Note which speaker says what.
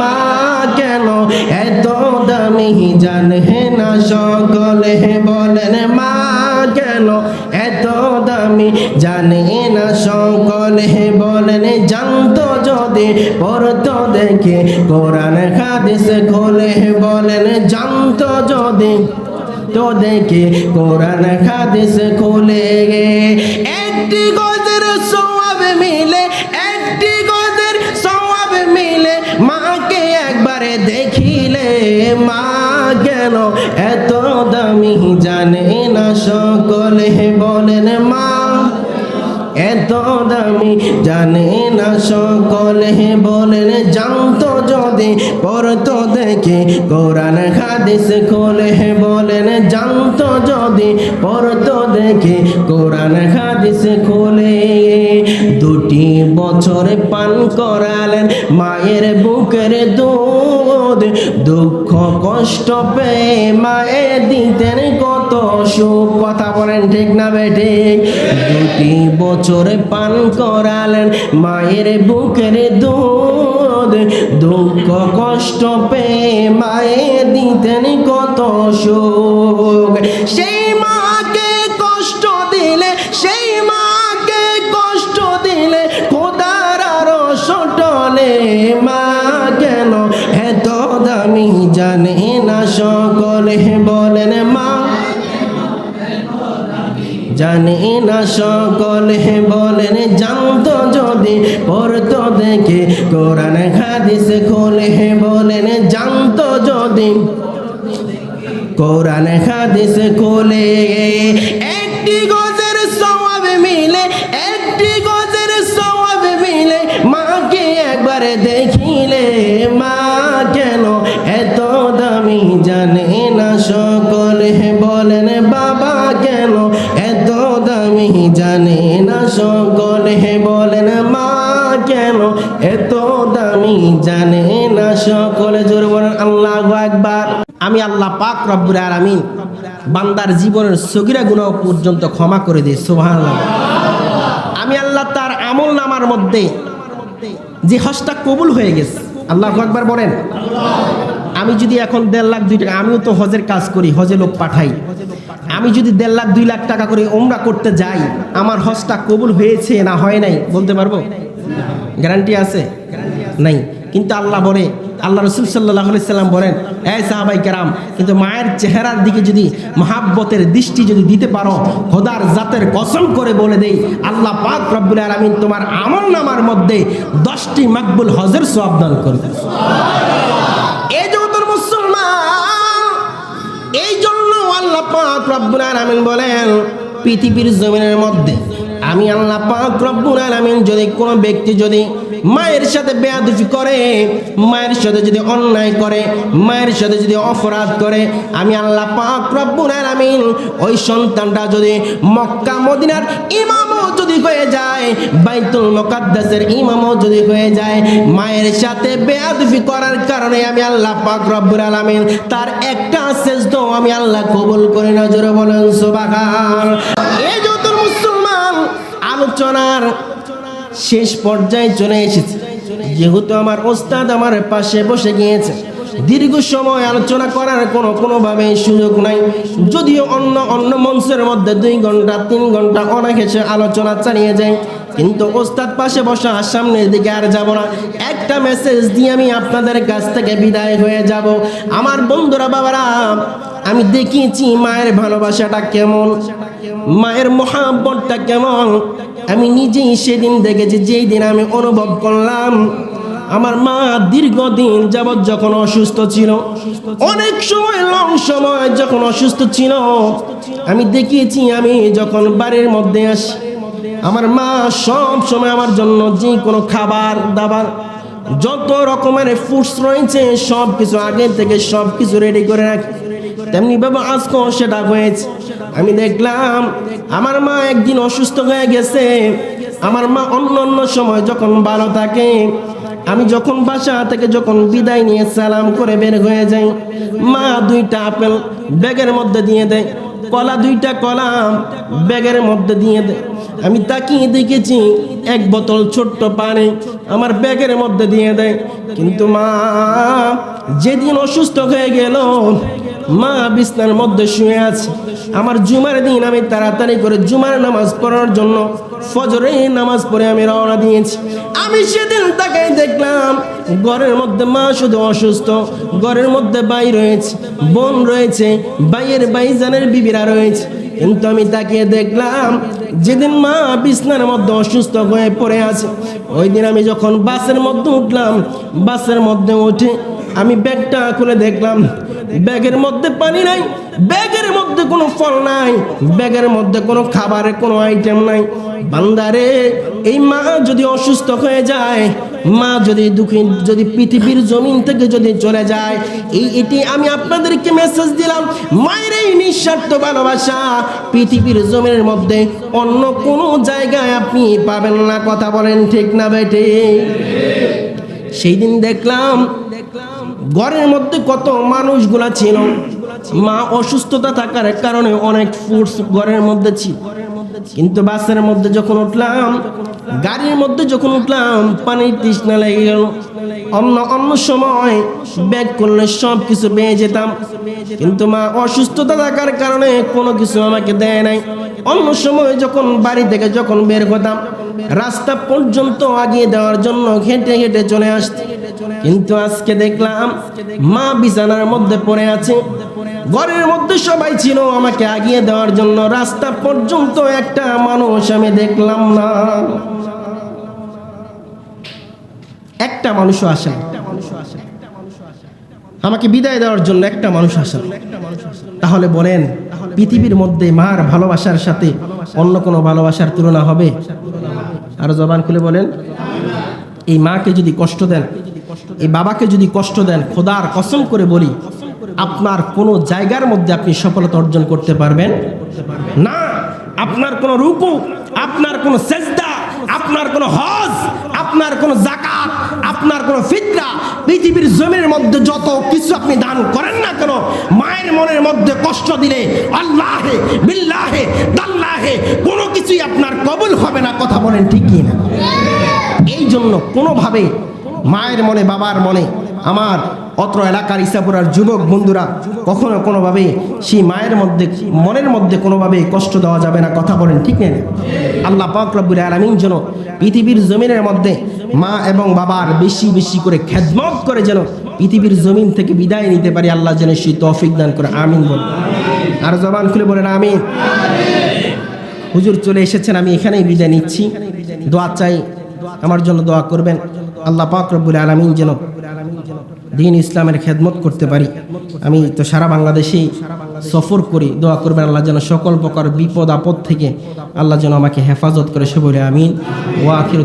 Speaker 1: মা কেন এত দামি জানে না সকলে? বলেন মা কেন এত দামি জানে না সকলে? বলেন, জানতো যদি পড়তো দেখে কোরআন হাদিস খোলে। বলেন, জানতো যদি তো দেখে কোরআন হাদিস খোলে। একটি দেখিলে মা কেন এত দামি জানে না সকলে বলেন মা। এত দামি জানে না সকলে বলেন, জানতো যদি পড়তো দেখে, কোরআন হাদিস খোলে বলেন, জানতো যদি পড়তো দেখে, কোরআন হাদিস খোলে দুটি বছর পান করালেন, মায়ের বুকের দুধ, দুঃখ কষ্ট পেয়ে মায়ে দিতেন কত সুখ। কথা বলেন ঠিক না বেটে দুটি বছর পান করালেন, মায়ের বুকের দুধ দুঃখ, কষ্ট পেয়ে মায়ে দিতেন কত সুখ। সেই মাকে কষ্ট দিলে, সেই মাকে কষ্ট দিলে খোদার আরও সটলে। মা কেন এত দামি জানে না সকলে বলেন, মা জানে না সকলে বলেন, জানতো যদি, পড়তো দেখে। কোরআন হাদিস খোলে বলেন, জানতো যদি। কোরআন হাদিস খোলে একটি গজের সওয়াব মিলে, একটি গজের সওয়াব মিলে, মাকে একবার দেখিলে, মা কেন এত দামি জানে? জানে না সকলে জোরে বলেন, আল্লাহ একবার আমি আল্লাহ পাক রব্বুল আলামিন বান্দার জীবনের সগিরা গুণ পর্যন্ত ক্ষমা করে দিই, সুবহানাল্লাহ। আমি আল্লাহ তার আমল নামার মধ্যে যে হজটা কবুল হয়ে গেছে, আল্লাহ একবার বলেন। আমি যদি এখন দেড় লাখ দুই টাকা, আমিও তো হজের কাজ করি, হজে লোক পাঠাই। আমি যদি দেড় লাখ দুই লাখ টাকা করে ওমরা করতে যাই, আমার হজটা কবুল হয়েছে না হয় নাই, বলতে পারব? গ্যারান্টি আছে? নাই। কিন্তু আল্লাহ বলে আল্লাহ রসুল সাল্লাহ সাল্লাম বলেন এই সাহাবাই কেরাম কিন্তু মায়ের চেহারার দিকে যদি মহাব্বতের দৃষ্টি যদি দিতে পারো খোদার জাতের কসম করে বলে দেই আল্লাহ পাক রব্বুল আলমিন তোমার আমল নামার মধ্যে দশটি মাকবুল হজের সব দান করবে এই জগতের মুসলমান এই জন্য আল্লাহ পাক রব্বুল আলামিন বলেন পৃথিবীর জমিনের মধ্যে আমি আল্লাহ পাক রব্বুল আলামিন যদি কোনো ব্যক্তি যদি মায়ের সাথে বেয়াদফি করে, মায়ের সাথে যদি অন্যায় করে, মায়ের সাথে যদি অপরাধ করে, আমি আল্লাহ পাক রব্বুল আলামিন ওই সন্তানটা যদি মক্কা, মদিনার ইমামও যদি হয়ে যায়, বাইতুল মুকাদ্দাসের ইমামও যদি হয়ে যায়, মায়ের সাথে বেয়াদুফি করার কারণে আমি আল্লাহ পাক রব্বুল আলামিন তার একটা সেজদা আমি আল্লাহ কবুল করে নজরে বলেন সুবহান এই যত মুসলমান আলোচনার শেষ পর্যায়ে চলে এসেছে। যেহেতু আমার ওস্তাদ আমার পাশে বসে গিয়েছে। দীর্ঘ সময় আলোচনা করার কোনো কোনোভাবে সুযোগ নাই। যদিও অন্য অন্য মঞ্চের মধ্যে দুই ঘণ্টা, তিন ঘণ্টা অনেক এসে আলোচনা চালিয়ে যায়। কিন্তু ওস্তাদ পাশে বসা সামনের দিকে আর যাব না। একটা মেসেজ দিয়ে আমি আপনাদের কাছ থেকে বিদায় হয়ে যাব। আমার বন্ধুরা বাবারা, আমি দেখিয়েছি মায়ের ভালোবাসাটা কেমন, মায়ের মহাব্বতটা কেমন। আমি নিজেই সেদিন দেখেছি, যেই দিন আমি অনুভব করলাম আমার মা দীর্ঘদিন যাবৎ যখন অসুস্থ ছিল, অনেক সময়, লং সময় যখন অসুস্থ ছিল, আমি দেখিয়েছি, আমি যখন বাড়ির মধ্যে আসি, আমার মা সব সময় আমার জন্য যে কোনো খাবার, দাবার, যত রকমের ফুডস রয়েছে সব কিছু আগে থেকে সব কিছু রেডি করে রাখি। তেমনি বাবা, আজকেও সেটা হয়েছে। আমি দেখলাম, আমার মা একদিন অসুস্থ হয়ে গেছে। আমার মা অন্য অন্য সময় যখন ভালো থাকে আমি যখন বাসা থেকে যখন বিদায় নিয়ে সালাম করে বের হয়ে যাই, মা দুইটা আপেল ব্যাগের মধ্যে দিয়ে দেয়, কলা দুইটা কলা ব্যাগের মধ্যে দিয়ে দেয়। আমি তাকিয়ে দেখেছি এক বোতল ছোট্ট পানি আমার ব্যাগের মধ্যে দিয়ে দেয়। কিন্তু মা, যেদিন অসুস্থ হয়ে গেল, মা বিছনার মধ্যে শুয়ে আছে। আমার জুমার দিন আমি তাড়াতাড়ি করে জুমার নামাজ পড়ার জন্য ফজরে নামাজ পড়ে আমি রওনা দিয়েছি। আমি সেদিন দেখলাম, ঘরের মধ্যে মা শুধু অসুস্থ, ঘরের মধ্যে বাই রয়েছে, বোন রয়েছে, বাইয়ের বাইজানের বিবিরা রয়েছে। কিন্তু আমি তাকিয়ে দেখলাম, যেদিন মা বিছনার মধ্যে অসুস্থ হয়ে পড়ে আছে ওই দিন আমি যখন বাসের মধ্যে উঠলাম, বাসের মধ্যে উঠে আমি ব্যাগটা খুলে দেখলাম, ব্যাগের মধ্যে পানি নাই, ব্যাগের মধ্যে কোনো ফল নাই, ব্যাগের মধ্যে কোনো খাবারের কোনো আইটেম নাই। বান্দারে, এই মা যদি অসুস্থ হয়ে যায় মা যদি দুঃখী, যদি পৃথিবীর জমিন থেকে যদি চলে যায়, এই এটি আমি আপনাদেরকে মেসেজ দিলাম। মায়ের এই নিঃস্বার্থ ভালোবাসা পৃথিবীর জমিনের মধ্যে অন্য কোনো জায়গায় আপনি পাবেন না। কথা বলেন ঠিক না বেটে সেই দিন দেখলাম ঘরের মধ্যে কত মানুষগুলা ছিল। মা অসুস্থতা থাকার কারণে অনেক ফুডস ঘরের মধ্যে ছিল। কিন্তু বাসের মধ্যে যখন উঠলাম, গাড়ির মধ্যে যখন উঠলাম পানির তৃষ্ণা লেগে গেল। অন্য অন্য সময় ব্যাগ করলে সব কিছু পেয়ে যেতাম। কিন্তু মা অসুস্থতা থাকার কারণে কোনো কিছু আমাকে দেয় নাই। অন্য সময় যখন বাড়ি থেকে যখন বের হতাম, রাস্তা পর্যন্ত আগিয়ে দেওয়ার জন্য হেঁটে হেঁটে চলে আসতে কিন্তু আজকে দেখলাম মা বিছানার মধ্যে পড়ে আছে। ঘরের মধ্যে সবাই ছিল আমাকে আগিয়ে দেওয়ার জন্য রাস্তা পর্যন্ত একটা মানুষ আমি দেখলাম না একটা মানুষও আসে। আমাকে বিদায় দেওয়ার জন্য একটা মানুষ আসে। তাহলে বলেন, পৃথিবীর মধ্যে মার ভালোবাসার সাথে অন্য কোনো ভালোবাসার তুলনা হবে আরও জবান খুলে বলেন এই মাকে যদি কষ্ট দেন, এই বাবাকে যদি কষ্ট দেন, খোদার কসম করে বলি আপনার কোনো জায়গার মধ্যে আপনি সফলতা অর্জন করতে পারবেন? না। আপনার কোনো রূপু আপনার কোনো সেজদা, আপনার কোনো হজ, আপনার কোনো জাকাত আপনার কোনো ফিতরা পৃথিবীর জমির মধ্যে যত কিছু আপনি দান করেন না কেন, মায়ের মনের মধ্যে কষ্ট দিলে আল্লাহে, বিল্লাহে, দাল্লাহে কোনো কিছুই আপনার কবুল হবে না, কথা বলেন ঠিকই না এই জন্য কোনোভাবে মায়ের মনে, বাবার মনে আমার অত্র এলাকার ইসাপুরার যুবক বন্ধুরা, কখনো কোনোভাবে সেই মায়ের মধ্যে, মনের মধ্যে কোনোভাবে কষ্ট দেওয়া যাবে না, কথা বলেন, ঠিক নেই আল্লাহ পাক রব্বুল আলামিন যেন পৃথিবীর জমিনের মধ্যে মা এবং বাবার বেশি বেশি করে খেদমত করে যেন পৃথিবীর জমিন থেকে বিদায় নিতে পারি, আল্লাহ যেন সেই তৌফিক দান করে, আমিন বল আর জবান খুলে বলেন, আমিন। হুজুর চলে এসেছেন, আমি এখানেই বিদায় নিচ্ছি। দোয়া চাই, আমার জন্য দোয়া করবেন। আল্লাহ পাক আলমিন যেন দিন ইসলামের খেদমত করতে পারি। আমি তো সারা বাংলাদেশেই সফর করি। দোয়া করবেন আল্লাহ যেন সকল প্রকার বিপদ আপদ থেকে আল্লাহ যেন আমাকে হেফাজত করে সে বলে আমিন। আখির